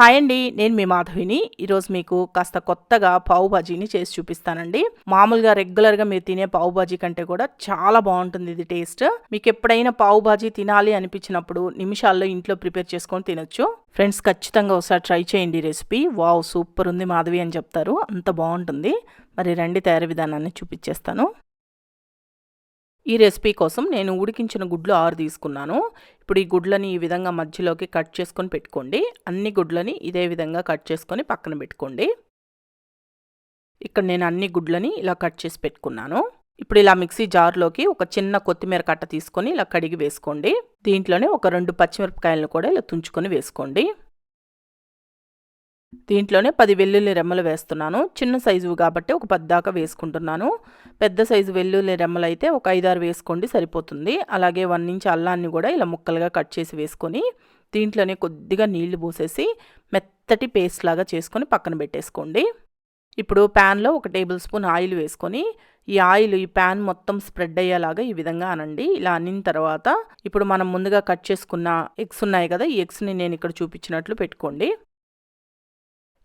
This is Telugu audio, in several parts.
హాయ్ అండి నేను మీ మాధవిని. ఈరోజు మీకు కాస్త కొత్తగా పావు బాజీని చేసి చూపిస్తానండి. మామూలుగా రెగ్యులర్గా మీరు తినే పావు బాజీ కంటే కూడా చాలా బాగుంటుంది ఇది టేస్ట్. మీకు ఎప్పుడైనా పావు బాజీ తినాలి అనిపించినప్పుడు నిమిషాల్లో ఇంట్లో ప్రిపేర్ చేసుకొని తినొచ్చు. ఫ్రెండ్స్ ఖచ్చితంగా ఒకసారి ట్రై చేయండి రెసిపీ. వావ్ సూపర్ ఉంది మాధవి అని చెప్తారు. అంత బాగుంటుంది. మరి రండి తయారీ విధానాన్ని చూపించేస్తాను. ఈ రెసిపీ కోసం నేను ఉడికించిన గుడ్లు ఆరు తీసుకున్నాను. ఇప్పుడు ఈ గుడ్లని ఈ విధంగా మధ్యలోకి కట్ చేసుకొని పెట్టుకోండి. అన్ని గుడ్లని ఇదే విధంగా కట్ చేసుకొని పక్కన పెట్టుకోండి. ఇక్కడ నేను అన్ని గుడ్లని ఇలా కట్ చేసి పెట్టుకున్నాను. ఇప్పుడు ఇలా మిక్సీ జార్లోకి ఒక చిన్న కొత్తిమీర కట్ట తీసుకొని ఇలా కడిగి వేసుకోండి. దీంట్లోనే ఒక రెండు పచ్చిమిరపకాయలను కూడా ఇలా తుంచుకొని వేసుకోండి. దీంట్లోనే పది వెల్లుల్లి రెమ్మలు వేస్తున్నాను. చిన్న సైజు కాబట్టి ఒక పద్దాకా వేసుకుంటున్నాను. పెద్ద సైజు వెల్లుల్లి రెమ్మలు అయితే ఒక ఐదారు వేసుకోండి సరిపోతుంది. అలాగే వన్ ఇంచ్ అల్లాన్ని కూడా ఇలా ముక్కలుగా కట్ చేసి వేసుకొని దీంట్లోనే కొద్దిగా నీళ్ళు పోసేసి మెత్తటి పేస్ట్ లాగా చేసుకొని పక్కన పెట్టేసుకోండి. ఇప్పుడు ప్యాన్లో ఒక టేబుల్ స్పూన్ ఆయిల్ వేసుకొని ఈ ఆయిల్ ఈ ప్యాన్ మొత్తం స్ప్రెడ్ అయ్యేలాగా ఈ విధంగా అనండి. ఇలా అనిన తర్వాత ఇప్పుడు మనం ముందుగా కట్ చేసుకున్న ఎగ్స్ ఉన్నాయి కదా ఈ ఎగ్స్ని నేను ఇక్కడ చూపించినట్లు పెట్టుకోండి.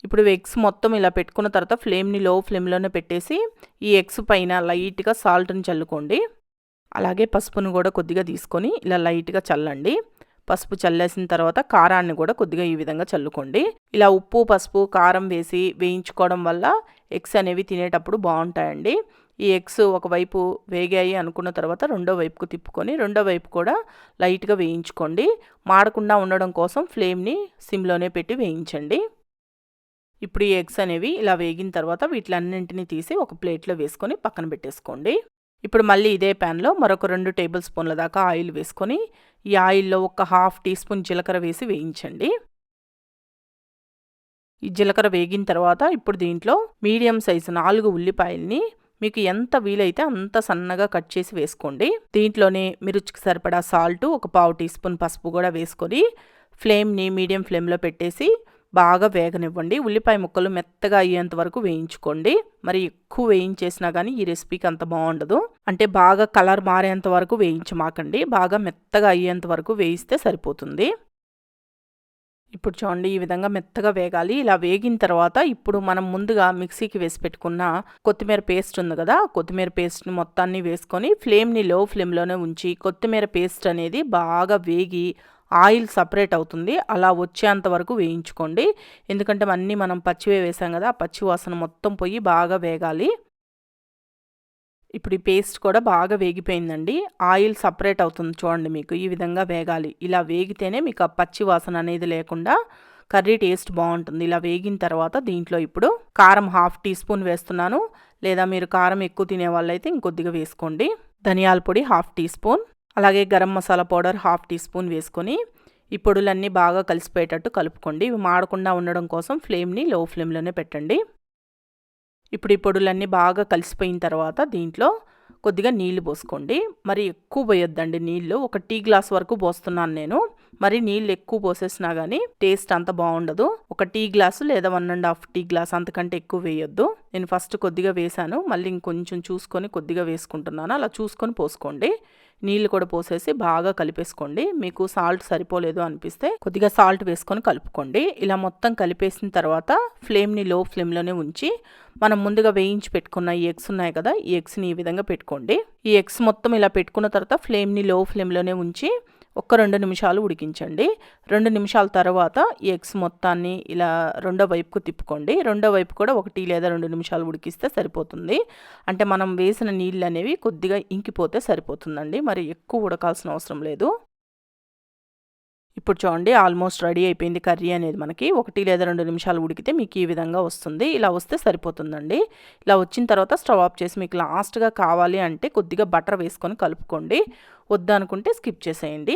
ఇప్పుడు ఎగ్స్ మొత్తం ఇలా పెట్టుకున్న తర్వాత ఫ్లేమ్ని లో ఫ్లేమ్లోనే పెట్టేసి ఈ ఎగ్స్ పైన లైట్గా సాల్ట్ని చల్లుకోండి. అలాగే పసుపును కూడా కొద్దిగా తీసుకొని ఇలా లైట్గా చల్లండి. పసుపు చల్లేసిన తర్వాత కారాన్ని కూడా కొద్దిగా ఈ విధంగా చల్లుకోండి. ఇలా ఉప్పు పసుపు కారం వేసి వేయించుకోవడం వల్ల ఎగ్స్ అనేవి తినేటప్పుడు బాగుంటాయండి. ఈ ఎగ్స్ ఒకవైపు వేగాయి అనుకున్న తర్వాత రెండో వైపుకు తిప్పుకొని రెండో వైపు కూడా లైట్గా వేయించుకోండి. మాడకుండా ఉండడం కోసం ఫ్లేమ్ని సిమ్లోనే పెట్టి వేయించండి. ఇప్పుడు ఈ ఎగ్స్ అనేవి ఇలా వేగిన తర్వాత వీటిలన్నింటినీ తీసి ఒక ప్లేట్లో వేసుకొని పక్కన పెట్టేసుకోండి. ఇప్పుడు మళ్ళీ ఇదే ప్యాన్లో మరొక రెండు టేబుల్ స్పూన్ల దాకా ఆయిల్ వేసుకొని ఈ ఆయిల్లో ఒక హాఫ్ టీ స్పూన్ జీలకర్ర వేసి వేయించండి. ఈ జీలకర్ర వేగిన తర్వాత ఇప్పుడు దీంట్లో మీడియం సైజు నాలుగు ఉల్లిపాయల్ని మీకు ఎంత వీలైతే అంత సన్నగా కట్ చేసి వేసుకోండి. దీంట్లోనే మీ రుచికి సరిపడా సాల్ట్ ఒక పావు టీ స్పూన్ పసుపు కూడా వేసుకొని ఫ్లేమ్ని మీడియం ఫ్లేమ్లో పెట్టేసి బాగా వేగనివ్వండి. ఉల్లిపాయ ముక్కలు మెత్తగా అయ్యేంత వరకు వేయించుకోండి. మరి ఎక్కువ వేయించేసినా కానీ ఈ రెసిపీకి అంత బాగుండదు. అంటే బాగా కలర్ మారేంత వరకు వేయించమాకండి. బాగా మెత్తగా అయ్యేంత వరకు వేయిస్తే సరిపోతుంది. ఇప్పుడు చూడండి ఈ విధంగా మెత్తగా వేగాలి. ఇలా వేగిన తర్వాత ఇప్పుడు మనం ముందుగా మిక్సీకి వేసి పెట్టుకున్న కొత్తిమీర పేస్ట్ ఉంది కదా కొత్తిమీర పేస్ట్ని మొత్తాన్ని వేసుకొని ఫ్లేమ్ని లో ఫ్లేమ్లోనే ఉంచి కొత్తిమీర పేస్ట్ అనేది బాగా వేగి ఆయిల్ సపరేట్ అవుతుంది. అలా వచ్చేంత వరకు వేయించుకోండి. ఎందుకంటే అన్నీ మనం పచ్చివే వేసాం కదా ఆ పచ్చి వాసన మొత్తం పోయి బాగా వేగాలి. ఇప్పుడు ఈ పేస్ట్ కూడా బాగా వేగిపోయిందండి. ఆయిల్ సపరేట్ అవుతుంది చూడండి మీకు ఈ విధంగా వేగాలి. ఇలా వేగితేనే మీకు ఆ పచ్చి వాసన అనేది లేకుండా కర్రీ టేస్ట్ బాగుంటుంది. ఇలా వేగిన తర్వాత దీంట్లో ఇప్పుడు కారం హాఫ్ టీ స్పూన్ వేస్తున్నాను. లేదా మీరు కారం ఎక్కువ తినే వాళ్ళైతే ఇంకొద్దిగా వేసుకోండి. ధనియాల పొడి హాఫ్ టీ స్పూన్. అలాగే garam masala powder half teaspoon వేసుకొని ఈ పొడులన్నీ బాగా కలిసిపోయేటట్టు కలుపుకోండి. ఇవి మాడకుండా ఉండడం కోసం ఫ్లేమ్ని లో ఫ్లేమ్లోనే పెట్టండి. ఇప్పుడు ఈ పొడులన్నీ బాగా కలిసిపోయిన తర్వాత దీంట్లో కొద్దిగా నీళ్ళు పోసుకోండి. మరి ఎక్కువ పోయొద్దండి నీళ్ళు. ఒక టీ గ్లాస్ వరకు పోస్తున్నాను నేను. మరి నీళ్ళు ఎక్కువ పోసేసినా కానీ టేస్ట్ అంత బాగుండదు. ఒక టీ గ్లాసు లేదా one and half tea glass అంతకంటే ఎక్కువ వేయొద్దు. నేను ఫస్ట్ కొద్దిగా వేసాను మళ్ళీ ఇంకొంచెం చూసుకొని కొద్దిగా వేసుకుంటున్నాను. అలా చూసుకొని పోసుకోండి. నీళ్ళు కూడా పోసేసి బాగా కలిపేసుకోండి. మీకు సాల్ట్ సరిపోలేదు అనిపిస్తే కొద్దిగా సాల్ట్ వేసుకొని కలుపుకోండి. ఇలా మొత్తం కలిపేసిన తర్వాత ఫ్లేమ్ని లో ఫ్లేమ్లోనే ఉంచి మనం ముందుగా వేయించి పెట్టుకున్న ఈ ఎగ్స్ ఉన్నాయి కదా ఈ ఎగ్స్ని ఈ విధంగా పెట్టుకోండి. ఈ ఎగ్స్ మొత్తం ఇలా పెట్టుకున్న తర్వాత ఫ్లేమ్ని లో ఫ్లేమ్లోనే ఉంచి ఒక్క రెండు నిమిషాలు ఉడికించండి. రెండు నిమిషాల తర్వాత ఈ ఎగ్స్ మొత్తాన్ని ఇలా రెండో వైపుకు తిప్పుకోండి. రెండో వైపు కూడా ఒకటి లేదా రెండు నిమిషాలు ఉడికిస్తే సరిపోతుంది. అంటే మనం వేసిన నీళ్ళు అనేవి కొద్దిగా ఇంకిపోతే సరిపోతుందండి. మరి ఎక్కువ ఉడకాల్సిన అవసరం లేదు. ఇప్పుడు చూడండి ఆల్మోస్ట్ రెడీ అయిపోయింది కర్రీ అనేది మనకి. ఒకటి లేదా రెండు నిమిషాలు ఉడికితే మీకు ఈ విధంగా వస్తుంది. ఇలా వస్తే సరిపోతుందండి. ఇలా వచ్చిన తర్వాత స్టవ్ ఆఫ్ చేసి మీకు లాస్ట్గా కావాలి అంటే కొద్దిగా బటర్ వేసుకొని కలుపుకోండి. వద్దనుకుంటే స్కిప్ చేసేయండి.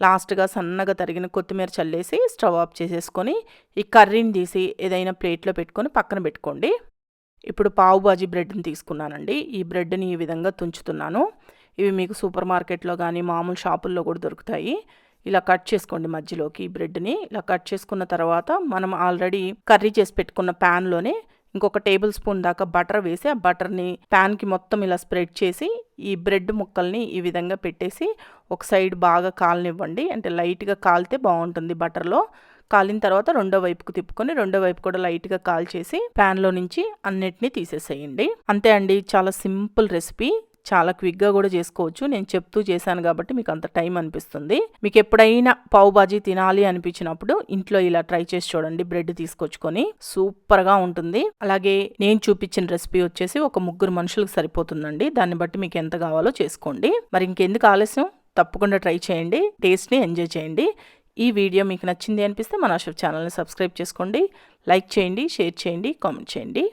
లాస్ట్గా సన్నగా తరిగిన కొత్తిమీర చల్లేసి స్టవ్ ఆఫ్ చేసేసుకొని ఈ కర్రీని తీసి ఏదైనా ప్లేట్లో పెట్టుకొని పక్కన పెట్టుకోండి. ఇప్పుడు పావుబాజీ బ్రెడ్ని తీసుకున్నానండి. ఈ బ్రెడ్ని ఈ విధంగా తుంచుతున్నాను. ఇవి మీకు సూపర్ మార్కెట్లో కానీ మామూలు షాపుల్లో కూడా దొరుకుతాయి. ఇలా కట్ చేసుకోండి మధ్యలోకి ఈ బ్రెడ్ని. ఇలా కట్ చేసుకున్న తర్వాత మనం ఆల్రెడీ కర్రీ చేసి పెట్టుకున్న ప్యాన్లోనే ఇంకొక టేబుల్ స్పూన్ దాకా బటర్ వేసి ఆ బటర్ని ప్యాన్కి మొత్తం ఇలా స్ప్రెడ్ చేసి ఈ బ్రెడ్ ముక్కల్ని ఈ విధంగా పెట్టేసి ఒక సైడ్ బాగా కాలనివ్వండి. అంటే లైట్గా కాలితే బాగుంటుంది బటర్లో. కాలిన తర్వాత రెండో వైపుకు తిప్పుకొని రెండో వైపు కూడా లైట్గా కాల్ చేసి ప్యాన్లో నుంచి అన్నిటినీ తీసేసేయండి. అంతే అండి. చాలా సింపుల్ రెసిపీ. చాలా క్విక్గా కూడా చేసుకోవచ్చు. నేను చెప్తూ చేశాను కాబట్టి మీకు అంత టైం అనిపిస్తుంది. మీకు ఎప్పుడైనా పావు బాజీ తినాలి అనిపించినప్పుడు ఇంట్లో ఇలా ట్రై చేసి చూడండి బ్రెడ్ తీసుకొచ్చుకొని సూపర్గా ఉంటుంది. అలాగే నేను చూపించిన రెసిపీ వచ్చేసి ఒక ముగ్గురు మనుషులకు సరిపోతుందండి. దాన్ని బట్టి మీకు ఎంత కావాలో చేసుకోండి. మరి ఇంకెందుకు ఆలస్యం? తప్పకుండా ట్రై చేయండి టేస్ట్ని ఎంజాయ్ చేయండి. ఈ వీడియో మీకు నచ్చింది అనిపిస్తే మన అశోక్ ఛానల్ని సబ్స్క్రైబ్ చేసుకోండి. లైక్ చేయండి షేర్ చేయండి కామెంట్ చేయండి.